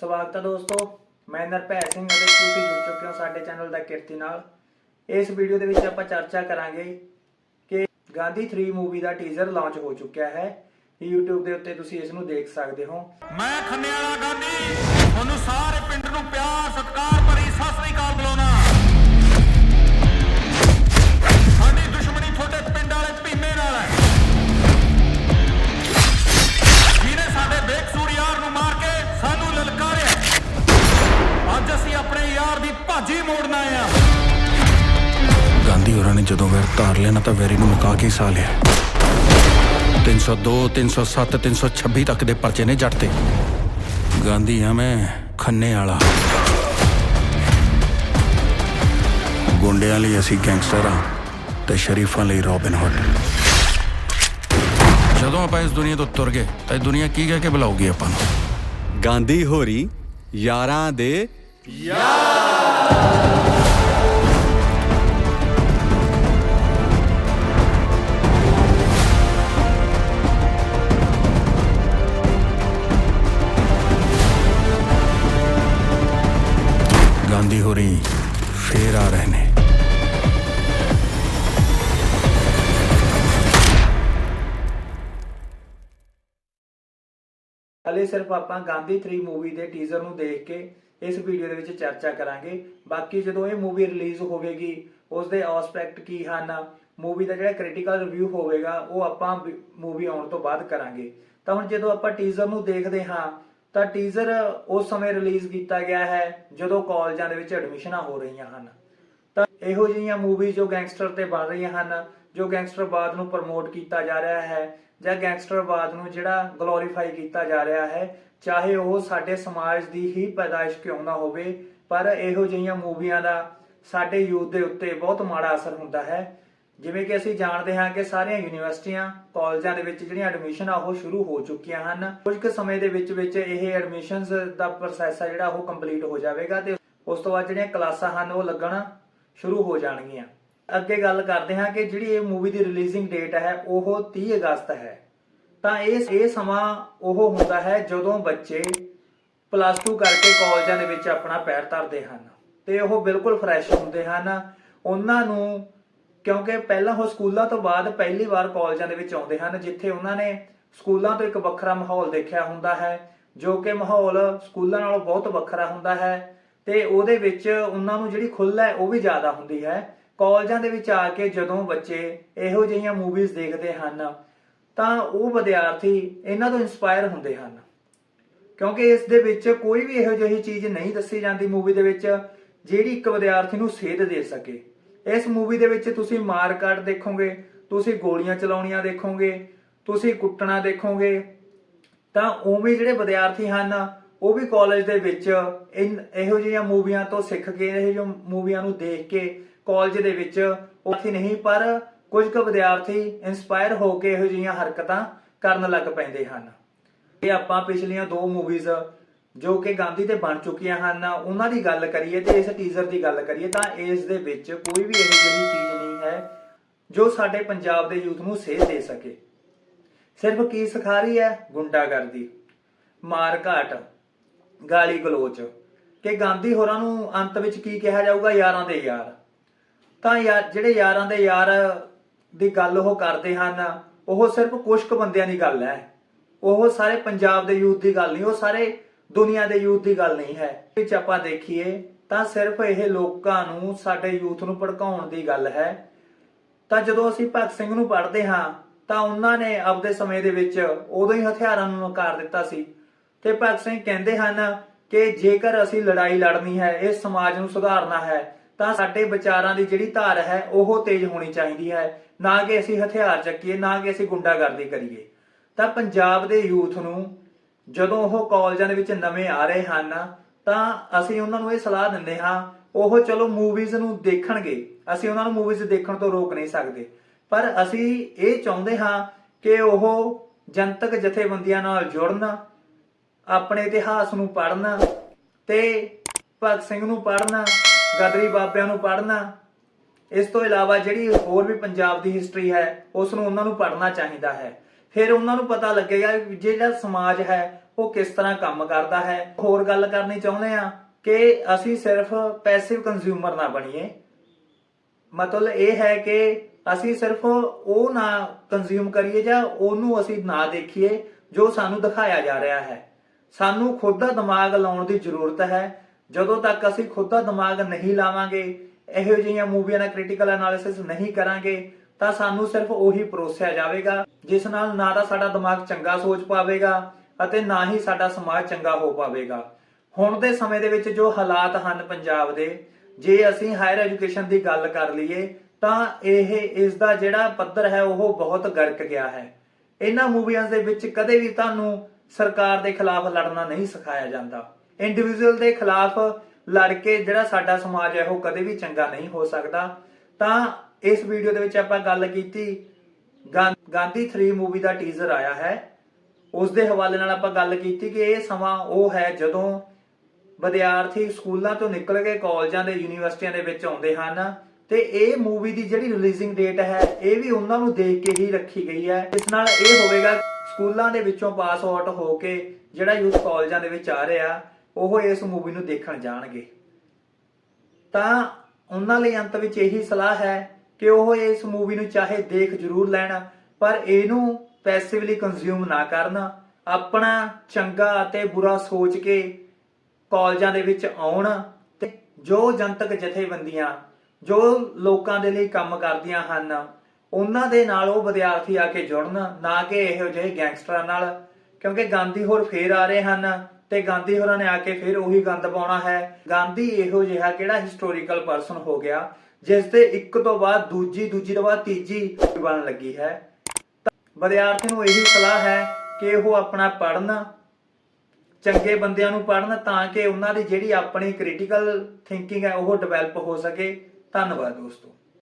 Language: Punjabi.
ਸਵਾਗਤ ਹੈ ਦੋਸਤੋ, ਮੈਂ ਨਰਪੈ ਸਿੰਘ ਅਤੇ ਤੁਸੀਂ ਜੁੜ ਚੁੱਕੇ ਹੋ ਸਾਡੇ ਚੈਨਲ ਦਾ ਕਿਰਤੀ ਨਾਲ। ਇਸ ਵੀਡੀਓ ਦੇ ਵਿੱਚ ਆਪਾਂ ਚਰਚਾ ਕਰਾਂਗੇ ਕਿ ਗਾਂਧੀ 3 ਮੂਵੀ ਦਾ ਟੀਜ਼ਰ ਲਾਂਚ ਹੋ ਚੁੱਕਿਆ ਹੈ। YouTube ਦੇ ਉੱਤੇ ਤੁਸੀਂ ਇਸ ਨੂੰ ਦੇਖ ਸਕਦੇ ਹੋ। ਮੈਂ ਖੰਨੇ ਵਾਲਾ ਗਾਂਧੀ, ਤੁਹਾਨੂੰ ਸਾਰੇ ਪਿੰਡ ਨੂੰ ਪਿਆਰ, ਸਤਿਕਾਰ ਭਰੀ ਸਤਿ ਸ੍ਰੀ ਅਕਾਲ ਬੁਲਾਉਣਾ ਜਦੋਂ ਵੈਰ ਧਾਰ ਲਿਆ ਨਾ ਤਾਂ ਵੈਰੀ ਨੂੰ ਮੁਕਾ ਕੇ ਸਾਹ ਲਿਆ। 302 307 326 ਤੱਕ ਦੇ ਪਰਚੇ ਨੇ ਜੱਟ ਤੇ। ਗਾਂਧੀ ਆ ਮੈਂ ਖੰਨੇ ਵਾਲਾ। ਗੁੰਡਿਆਂ ਲਈ ਅਸੀਂ ਗੈਂਗਸਟਰ ਆ ਤੇ ਸ਼ਰੀਫਾਂ ਲਈ ਰੋਬਿਨ ਹੁੱਡ। ਜਦੋਂ ਆਪਾਂ ਇਸ ਦੁਨੀਆ ਤੋਂ ਤੁਰ ਗਏ ਤਾਂ ਇਹ ਦੁਨੀਆ ਕੀ ਕਹਿ ਕੇ ਬੁਲਾਊਗੀ ਆਪਾਂ ਨੂੰ? ਗਾਂਧੀ ਹੋਰੀ ਯਾਰਾਂ ਦੇ ਗਾਂਧੀ ਫੇਰ ਆ ਰਹੇ ਨੇ ਹਲੇ ਸਿਰਫ ਆਪਾਂ ਗਾਂਧੀ 3 ਮੂਵੀ ਦੇ ਟੀਜ਼ਰ ਨੂੰ ਦੇਖ ਕੇ ਇਸ ਵੀਡੀਓ ਦੇ ਵਿੱਚ ਚਰਚਾ ਕਰਾਂਗੇ। ਬਾਕੀ ਜਦੋਂ ਇਹ ਮੂਵੀ ਰਿਲੀਜ਼ ਹੋਵੇਗੀ ਉਸ ਦੇ ਐਸਪੈਕਟ ਕੀ ਹਨ ਮੂਵੀ ਦਾ ਜਿਹੜਾ ਕ੍ਰਿਟੀਕਲ ਰਿਵਿਊ ਹੋਵੇਗਾ, ਉਹ ਆਪਾਂ ਮੂਵੀ ਆਉਣ ਤੋਂ ਬਾਅਦ ਕਰਾਂਗੇ। ਤਾਂ ਹੁਣ ਜਦੋਂ ਆਪਾਂ ਟੀਜ਼ਰ ਨੂੰ ਦੇਖਦੇ ਹਾਂ ਤਾਂ ਟੀਜ਼ਰ ਉਸ ਸਮੇਂ ਰਿਲੀਜ਼ ਕੀਤਾ ਗਿਆ ਹੈ ਜਦੋਂ ਕਾਲਜਾਂ ਦੇ ਵਿੱਚ ਐਡਮਿਸ਼ਨਾਂ ਹੋ ਰਹੀਆਂ ਹਨ। ਤਾਂ ਇਹੋ ਜਿਹੀਆਂ ਮੂਵੀ ਜੋ ਗੈਂਗਸਟਰ ਤੇ ਬਣ ਰਹੀਆਂ ਹਨ, ਜੋ ਗੈਂਗਸਟਰਵਾਦ ਨੂੰ ਪ੍ਰਮੋਟ ਕੀਤਾ ਜਾ ਰਿਹਾ ਹੈ ਜਾਂ ਗੈਂਗਸਟਰਵਾਦ ਨੂੰ ਜਿਹੜਾ ਗਲੋਰੀਫਾਈ ਕੀਤਾ ਜਾ ਰਿਹਾ ਹੈ, ਚਾਹੇ ਉਹ ਸਾਡੇ ਸਮਾਜ ਦੀ ਹੀ ਪੈਦਾਇਸ਼ ਕਿਉਂ ਨਾ ਹੋਵੇ, ਪਰ ਇਹੋ ਜਿਹੀਆਂ ਮੂਵੀਆਂ ਦਾ ਸਾਡੇ ਯੂਥ ਦੇ ਉੱਤੇ ਬਹੁਤ ਮਾੜਾ ਅਸਰ ਹੁੰਦਾ ਹੈ। ਜਿਵੇਂ ਕਿ ਅਸੀਂ ਜਾਣਦੇ ਹਾਂ ਕਿ ਸਾਰੀਆਂ ਯੂਨੀਵਰਸਿਟੀਆਂ, ਕਾਲਜਾਂ ਦੇ ਵਿੱਚ ਜਿਹੜੀਆਂ ਐਡਮਿਸ਼ਨ ਆ ਉਹ ਸ਼ੁਰੂ ਹੋ ਚੁੱਕੀਆਂ ਹਨ। ਕੁਝ ਕੁ ਸਮੇਂ ਦੇ ਵਿੱਚ ਵਿੱਚ ਇਹ ਐਡਮਿਸ਼ਨਸ ਦਾ ਪ੍ਰੋਸੈਸ ਆ ਜਿਹੜਾ ਉਹ ਕੰਪਲੀਟ ਹੋ ਜਾਵੇਗਾ ਤੇ ਉਸ ਤੋਂ ਬਾਅਦ ਜਿਹੜੀਆਂ ਕਲਾਸਾਂ ਹਨ ਉਹ ਲੱਗਣਾ ਸ਼ੁਰੂ ਹੋ ਜਾਣਗੀਆਂ। ਅੱਗੇ ਗੱਲ ਕਰਦੇ ਹਾਂ ਕਿ ਜਿਹੜੀ ਇਹ ਮੂਵੀ ਦੀ ਰਿਲੀਜ਼ਿੰਗ ਡੇਟ ਹੈ, ਉਹ 30 ਅਗਸਤ ਹੈ। ਤਾਂ ਇਹ ਇਹ ਸਮਾਂ ਉਹ ਹੁੰਦਾ ਹੈ ਜਦੋਂ ਬੱਚੇ ਪਲੱਸ 2 ਕਰਕੇ ਕਾਲਜਾਂ ਦੇ ਵਿੱਚ ਆਪਣਾ ਪੈਰ ਧਰਦੇ ਹਨ। ਤੇ ਉਹ ਬਿਲਕੁਲ ਫਰੈਸ਼ ਹੁੰਦੇ ਹਨ। ਉਹਨਾਂ ਨੂੰ ਕਿਉਂਕਿ ਪਹਿਲਾਂ ਉਹ ਸਕੂਲਾਂ ਤੋਂ ਬਾਅਦ ਪਹਿਲੀ ਵਾਰ ਕਾਲਜਾਂ ਦੇ ਵਿੱਚ ਆਉਂਦੇ ਹਨ, ਜਿੱਥੇ ਉਹਨਾਂ ਨੇ ਸਕੂਲਾਂ ਤੋਂ ਇੱਕ ਵੱਖਰਾ ਮਾਹੌਲ ਦੇਖਿਆ ਹੁੰਦਾ ਹੈ, ਜੋ ਕਿ ਮਾਹੌਲ ਸਕੂਲਾਂ ਨਾਲੋਂ ਬਹੁਤ ਵੱਖਰਾ ਹੁੰਦਾ ਹੈ ਤੇ ਉਹਦੇ ਵਿੱਚ ਉਹਨਾਂ ਨੂੰ ਜਿਹੜੀ ਖੁੱਲ੍ਹ ਹੈ ਉਹ ਵੀ ਜ਼ਿਆਦਾ ਹੁੰਦੀ ਹੈ। ਕਾਲਜਾਂ ਦੇ ਵਿੱਚ ਆ ਕੇ ਜਦੋਂ ਬੱਚੇ ਇਹੋ ਜਿਹੀਆਂ ਮੂਵੀਜ਼ ਦੇਖਦੇ ਹਨ, ਤਾਂ ਉਹ ਵਿਦਿਆਰਥੀ ਇਹਨਾਂ ਤੋਂ ਇਨਸਪਾਇਰ ਹੁੰਦੇ ਹਨ। ਕਿਉਂਕਿ ਇਸ ਦੇ ਵਿੱਚ ਕੋਈ ਵੀ ਇਹੋ ਜਿਹੀ ਚੀਜ਼ ਨਹੀਂ ਦੱਸੀ ਜਾਂਦੀ ਮੂਵੀ ਦੇ ਵਿੱਚ, ਜਿਹੜੀ ਇੱਕ ਵਿਦਿਆਰਥੀ ਨੂੰ ਸੇਧ ਦੇ ਸਕੇ। ਇਸ ਮੂਵੀ ਦੇ ਵਿੱਚ ਤੁਸੀਂ ਮਾਰ ਕਾਟ ਦੇਖੋਗੇ, ਤੁਸੀਂ ਗੋਲੀਆਂ ਚਲਾਉਣੀਆਂ ਦੇਖੋਗੇ, ਤੁਸੀਂ ਕੁੱਟਣਾ ਦੇਖੋਗੇ, ਤਾਂ ਉਵੇਂ ਜਿਹੜੇ ਵਿਦਿਆਰਥੀ ਹਨ, ਉਹ ਵੀ ਕਾਲਜ ਦੇ ਵਿੱਚ ਇਨ- ਇਹੋ ਜਿਹੀਆਂ ਮੂਵੀਆਂ ਤੋਂ ਸਿੱਖ ਕੇ, ਇਹੋ ਜਿਹੀਆਂ ਮੂਵੀਆਂ ਨੂੰ ਦੇਖ ਕੇ ਕਾਲਜ ਦੇ ਵਿੱਚ ਉੱਥੇ ਨਹੀਂ, ਪਰ ਕੁਝ ਕੁ ਵਿਦਿਆਰਥੀ ਇਨਸਪਾਇਰ ਹੋ ਕੇ ਇਹੋ ਜਿਹੀਆਂ ਹਰਕਤਾਂ ਕਰਨ ਲੱਗ ਪੈਂਦੇ ਹਨ। ਇਹ ਆਪਾਂ ਪਿਛਲੀਆਂ ਦੋ ਮੂਵੀਜ਼ ਜੋ ਕਿ ਗਾਂਧੀ ਤੇ ਬਣ ਚੁੱਕੀਆਂ ਹਨ, ਉਹਨਾਂ ਦੀ ਗੱਲ ਕਰੀਏ ਤੇ ਇਸ ਟੀਜ਼ਰ ਦੀ ਗੱਲ ਕਰੀਏ ਤਾਂ ਇਸ ਦੇ ਵਿੱਚ ਕੋਈ ਵੀ ਇਹੋ ਜਿਹੀ ਚੀਜ਼ ਨਹੀਂ ਹੈ ਜੋ ਸਾਡੇ ਪੰਜਾਬ ਦੇ ਯੂਥ ਨੂੰ ਸੇਧ ਦੇ ਸਕੇ। ਸਿਰਫ ਕੀ ਸਿਖਾ ਰਹੀ ਹੈ? ਗੁੰਡਾਗਰਦੀ, ਮਾਰ ਘਾਟ, ਗਾਲੀ ਗਲੋਚ। ਕਿ ਗਾਂਧੀ ਹੋਰਾਂ ਨੂੰ ਅੰਤ ਵਿੱਚ ਕੀ ਕਿਹਾ ਜਾਊਗਾ? ਯਾਰਾਂ ਦੇ ਯਾਰ। ਤਾਂ ਯਾਰ, ਜਿਹੜੇ ਯਾਰਾਂ ਦੇ ਯਾਰ ਦੀ ਗੱਲ ਉਹ ਕਰਦੇ ਹਨ, ਉਹ ਸਿਰਫ ਕੁਸ਼ਕ ਬੰਦਿਆਂ ਦੀ ਗੱਲ ਹੈ। ਉਹ ਸਾਰੇ ਪੰਜਾਬ ਦੇ ਯੂਥ ਦੀ ਗੱਲ ਨਹੀਂ, ਉਹ ਸਾਰੇ ਦੁਨੀਆ ਦੇ ਯੂਥ ਦੀ ਗੱਲ ਨਹੀਂ ਹੈ। ਵਿੱਚ ਆਪਾਂ ਦੇਖੀਏ ਤਾਂ ਸਿਰਫ ਇਹ ਲੋਕਾਂ ਨੂੰ ਸਾਡੇ ਯੂਥ ਨੂੰ ਭੜਕਾਉਣ ਦੀ ਗੱਲ ਹੈ। ਤਾਂ ਜਦੋਂ ਅਸੀਂ ਭਗਤ ਸਿੰਘ ਨੂੰ ਪੜ੍ਹਦੇ ਹਾਂ, ਤਾਂ ਉਹਨਾਂ ਨੇ ਆਪਦੇ ਸਮੇਂ ਦੇ ਵਿੱਚ ਉਦੋਂ ਹੀ ਹਥਿਆਰਾਂ ਨੂੰ ਨਕਾਰ ਦਿੱਤਾ ਸੀ। ਤੇ ਭਗਤ ਸਿੰਘ ਕਹਿੰਦੇ ਹਨ ਕਿ ਜੇਕਰ ਅਸੀਂ ਲੜਾਈ ਲੜਨੀ ਹੈ, ਇਹ ਸਮਾਜ ਨੂੰ ਸੁਧਾਰਨਾ ਹੈ, ਤਾਂ ਸਾਡੇ ਵਿਚਾਰਾਂ ਦੀ ਜਿਹੜੀ ਧਾਰ ਹੈ, ਉਹ ਤੇਜ਼ ਹੋਣੀ ਚਾਹੀਦੀ ਹੈ। ਨਾ ਕਿ ਅਸੀਂ ਹਥਿਆਰ ਚੱਕੀਏ, ਨਾ ਕਿ ਅਸੀਂ ਗੁੰਡਾਗਰਦੀ ਕਰੀਏ। ਤਾਂ ਪੰਜਾਬ ਦੇ ਯੂਥ ਨੂੰ ਜਦੋਂ ਉਹ ਕਾਲਜਾਂ ਦੇ ਵਿੱਚ ਨਵੇਂ ਆ ਰਹੇ ਹਨ, ਤਾਂ ਅਸੀਂ ਉਹਨਾਂ ਨੂੰ ਇਹ ਸਲਾਹ ਦਿੰਦੇ ਹਾਂ, ਉਹ ਚਲੋ ਮੂਵੀਜ਼ ਨੂੰ ਦੇਖਣਗੇ। ਅਸੀਂ ਉਹਨਾਂ ਨੂੰ ਮੂਵੀਜ਼ ਦੇਖਣ ਤੋਂ ਰੋਕ ਨਹੀਂ ਸਕਦੇ। ਪਰ ਅਸੀਂ ਇਹ ਚਾਹੁੰਦੇ ਹਾਂ ਕਿ ਉਹ ਜਨਤਕ ਜਥੇਬੰਦੀਆਂ ਨਾਲ ਜੁੜਨ, ਆਪਣੇ ਇਤਿਹਾਸ ਨੂੰ ਪੜ੍ਹਨ ਤੇ ਭਗਤ ਸਿੰਘ ਨੂੰ ਪੜ੍ਹਨ, ਗਦਰੀ ਬਾਬਿਆਂ ਨੂੰ ਪੜ੍ਹਨ। ਇਸ ਤੋਂ ਇਲਾਵਾ ਜਿਹੜੀ ਹੋਰ ਵੀ ਪੰਜਾਬ ਦੀ ਹਿਸਟਰੀ ਹੈ, ਉਸ ਨੂੰ ਉਹਨਾਂ ਨੂੰ ਪੜ੍ਹਨਾ ਚਾਹੀਦਾ ਹੈ। ਫਿਰ ਉਹਨਾਂ ਨੂੰ ਪਤਾ ਲੱਗੇਗਾ ਕਿ ਜਿਹੜਾ ਸਮਾਜ ਹੈ ਉਹ ਕਿਸ ਤਰ੍ਹਾਂ ਕੰਮ ਕਰਦਾ ਹੈ। ਹੋਰ ਗੱਲ ਕਰਨੀ ਚਾਹੁੰਦੇ ਆ ਕਿ ਅਸੀਂ ਸਿਰਫ ਪੈਸਿਵ ਕੰਜ਼ਿਊਮਰ ਨਾ ਬਣੀਏ। ਮਤਲਬ ਇਹ ਹੈ ਕਿ ਅਸੀਂ ਸਿਰਫ ਉਹ ਨਾ ਕੰਜ਼ਿਊਮ ਕਰੀਏ ਜਾਂ ਉਹਨੂੰ ਅਸੀਂ ਨਾ ਦੇਖੀਏ ਜੋ ਸਾਨੂੰ ਦਿਖਾਇਆ ਜਾ ਰਿਹਾ ਹੈ। ਸਾਨੂੰ ਖੁਦ ਦਾ ਦਿਮਾਗ ਲਾਉਣ ਦੀ ਜ਼ਰੂਰਤ ਹੈ। ਜਦੋਂ ਤੱਕ ਅਸੀਂ ਖੁਦ ਦਾ ਦਿਮਾਗ ਨਹੀਂ ਲਾਵਾਂਗੇ, ਇਹੋ ਜਿਹੀਆਂ ਮੂਵੀਆਂ ਦਾ ਕ੍ਰਿਟੀਕਲ ਐਨਾਲਿਸਿਸ ਨਹੀਂ ਕਰਾਂਗੇ ਤਾਂ ਸਾਨੂੰ ਸਿਰਫ ਉਹੀ ਪਰੋਸਿਆ ਜਾਵੇਗਾ, ਜਿਸ ਨਾਲ ਨਾ ਤਾਂ ਸਾਡਾ ਦਿਮਾਗ ਚੰਗਾ ਸੋਚ ਪਾਵੇਗਾ ਅਤੇ ਨਾ ਹੀ ਸਾਡਾ ਸਮਾਜ ਚੰਗਾ ਹੋ ਪਾਵੇਗਾ। ਹੁਣ ਦੇ ਸਮੇਂ ਦੇ ਵਿੱਚ ਜੋ ਹਾਲਾਤ ਹਨ ਪੰਜਾਬ ਦੇ, ਜੇ ਅਸੀਂ ਹਾਇਰ ਐਜੂਕੇਸ਼ਨ ਦੀ ਗੱਲ ਕਰ ਲਈਏ, ਤਾਂ ਇਹ ਇਸ ਦਾ ਜਿਹੜਾ ਪੱਧਰ ਹੈ ਉਹ ਬਹੁਤ ਗਰਕ ਗਿਆ ਹੈ। ਇਹਨਾਂ ਮੂਵੀਆਂ ਦੇ ਵਿੱਚ ਕਦੇ ਵੀ ਤੁਹਾਨੂੰ ਸਰਕਾਰ ਦੇ ਖਿਲਾਫ ਲੜਨਾ ਨਹੀਂ ਸਿਖਾਇਆ ਜਾਂਦਾ। ਇੰਡੀਵਿਜੂਅਲ ਦੇ ਖਿਲਾਫ ਲੜ ਕੇ ਜਿਹੜਾ ਸਾਡਾ ਸਮਾਜ ਹੈ ਉਹ ਕਦੇ ਵੀ ਚੰਗਾ ਨਹੀਂ ਹੋ ਸਕਦਾ। ਤਾਂ ਇਸ ਵੀਡੀਓ ਦੇ ਵਿੱਚ ਆਪਾਂ ਗੱਲ ਕੀਤੀ ਗਾਂ- ਗਾਂਧੀ 3 ਮੂਵੀ ਦਾ ਟੀਜ਼ਰ ਆਇਆ ਹੈ। ਉਸ ਦੇ ਹਵਾਲੇ ਨਾਲ ਆਪਾਂ ਗੱਲ ਕੀਤੀ ਕਿ ਇਹ ਸਮਾਂ ਉਹ ਹੈ ਜਦੋਂ ਵਿਦਿਆਰਥੀ ਸਕੂਲਾਂ ਤੋਂ ਨਿਕਲ ਕੇ ਕਾਲਜਾਂ ਦੇ ਯੂਨੀਵਰਸਿਟੀਆਂ ਦੇ ਵਿੱਚ ਆਉਂਦੇ ਹਨ ਤੇ ਇਹ ਮੂਵੀ ਦੀ ਜਿਹੜੀ ਰਿਲੀਜ਼ਿੰਗ ਡੇਟ ਹੈ, ਇਹ ਵੀ ਉਹਨਾਂ ਨੂੰ ਦੇਖ ਕੇ ਹੀ ਰੱਖੀ ਗਈ ਹੈ। ਇਸ ਨਾਲ ਇਹ ਹੋਵੇਗਾ, ਸਕੂਲਾਂ ਦੇ ਵਿੱਚੋਂ ਪਾਸ ਆਊਟ ਹੋ ਕੇ ਜਿਹੜਾ ਯੂਥ ਕਾਲਜਾਂ ਦੇ ਵਿੱਚ ਆ ਰਿਹਾ, ਉਹ ਇਸ ਮੂਵੀ ਨੂੰ ਦੇਖਣ ਜਾਣਗੇ। ਤਾਂ ਉਹਨਾਂ ਲਈ ਅੰਤ ਵਿੱਚ ਇਹੀ ਸਲਾਹ ਹੈ ਕਿ ਉਹ ਇਸ ਮੂਵੀ ਨੂੰ ਚਾਹੇ ਦੇਖ ਜ਼ਰੂਰ ਲੈਣ, ਪਰ ਇਹਨੂੰ ਪੈਸਿਵਲੀ ਕੰਜ਼ਿਊਮ ਨਾ ਕਰਨ, ਆਪਣਾ ਚੰਗਾ ਅਤੇ ਬੁਰਾ ਸੋਚ ਕੇ ਕਾਲਜਾਂ ਦੇ ਵਿੱਚ ਆਉਣ ਤੇ ਜੋ ਜਨਤਕ ਜਥੇਬੰਦੀਆਂ, ਜੋ ਲੋਕਾਂ ਦੇ ਲਈ ਕੰਮ ਕਰਦੀਆਂ ਹਨ, ਉਹਨਾਂ ਦੇ ਨਾਲ ਉਹ ਵਿਦਿਆਰਥੀ ਆ ਕੇ ਜੁੜਨ, ਨਾ ਕਿ ਇਹੋ ਜਿਹੇ ਗੈਂਗਸਟਰਾਂ ਨਾਲ। ਕਿਉਂਕਿ ਗਾਂਧੀ ਹੋਰ ਫੇਰ ਆ ਰਹੇ ਹਨ ਤੇ ਗਾਂਧੀ ਹੋਰਾਂ ਨੇ ਆ ਕੇ ਫਿਰ ਉਹੀ ਗੰਦ ਪਾਉਣਾ ਹੈ। ਗਾਂਧੀ ਇਹੋ ਜਿਹਾ ਕਿਹੜਾ ਹਿਸਟੋਰੀਕਲ ਪਰਸਨ ਹੋ ਗਿਆ ਜਿਸ 'ਤੇ ਇੱਕ ਤੋਂ ਬਾਅਦ ਦੂਜੀ ਦੂਜੀ ਤੋਂ ਬਾਅਦ ਤੀਜੀ ਬਣਨ ਲੱਗੀ ਹੈ। ਵਿਦਿਆਰਥੀ ਨੂੰ ਇਹੀ ਸਲਾਹ ਹੈ ਕਿ ਉਹ ਆਪਣਾ ਪੜਨ ਚੰਗੇ ਬੰਦਿਆਂ ਨੂੰ ਪੜ੍ਹਨ ਤਾਂ ਕਿ ਉਹਨਾਂ ਦੀ ਜਿਹੜੀ ਆਪਣੀ ਕ੍ਰਿਟੀਕਲ ਥਿੰਕਿੰਗ ਹੈ ਉਹ ਡਿਵੈਲਪ ਹੋ ਸਕੇ। ਧੰਨਵਾਦ ਦੋਸਤੋ।